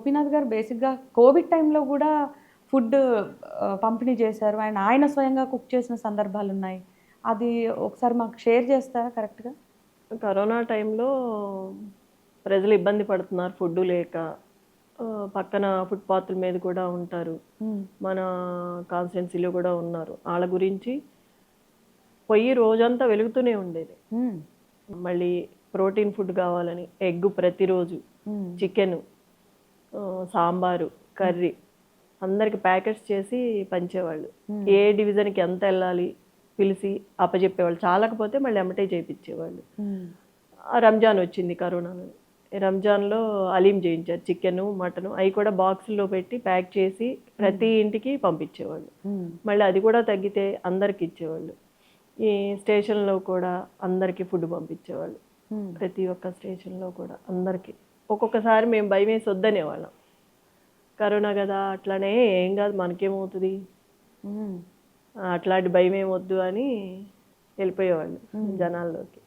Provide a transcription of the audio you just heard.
గోపీనాథ్ గారు బేసిక్గా కోవిడ్ టైంలో కూడా ఫుడ్ పంపిణీ చేశారు. ఆయన ఆయన స్వయంగా కుక్ చేసిన సందర్భాలు ఉన్నాయి. అది ఒకసారి మాకు షేర్ చేస్తారా కరెక్ట్గా? కరోనా టైంలో ప్రజలు ఇబ్బంది పడుతున్నారు ఫుడ్ లేక. పక్కన ఫుట్పాత్ల మీద కూడా ఉంటారు. మన కాన్స్టిట్యున్సీలో కూడా ఉన్నారు. వాళ్ళ గురించి పొయ్యి రోజంతా వెలుగుతూనే ఉండేది. మళ్ళీ ప్రోటీన్ ఫుడ్ కావాలని ఎగ్ ప్రతిరోజు చికెన్ సాంబారు కర్రీ అందరికి ప్యాకెట్స్ చేసి పంచేవాళ్ళు. ఏ డివిజన్కి ఎంత వెళ్ళాలి పిలిచి అప్పచెప్పేవాళ్ళు చాలకపోతే మళ్ళీ ఎమ్మటే చేయించేవాళ్ళు రంజాన్ వచ్చింది కరోనాలో. రంజాన్లో అలీం చేయించారు. చికెన్ మటన్ అవి కూడా బాక్సుల్లో పెట్టి ప్యాక్ చేసి ప్రతి ఇంటికి పంపించేవాళ్ళు. మళ్ళీ అది కూడా తగ్గితే అందరికి ఇచ్చేవాళ్ళు. ఈ స్టేషన్లో కూడా అందరికీ ఫుడ్ పంపించేవాళ్ళు. ప్రతి ఒక్క స్టేషన్లో కూడా అందరికీ. ఒక్కొక్కసారి మేము భయం వేసి వద్దనేవాళ్ళం. కరోనా కదా అట్లానే ఏం కాదు మనకేమవుతుంది? అట్లాంటి భయం ఏమొద్దు అని వెళ్ళిపోయేవాళ్ళు జనాల్లోకి.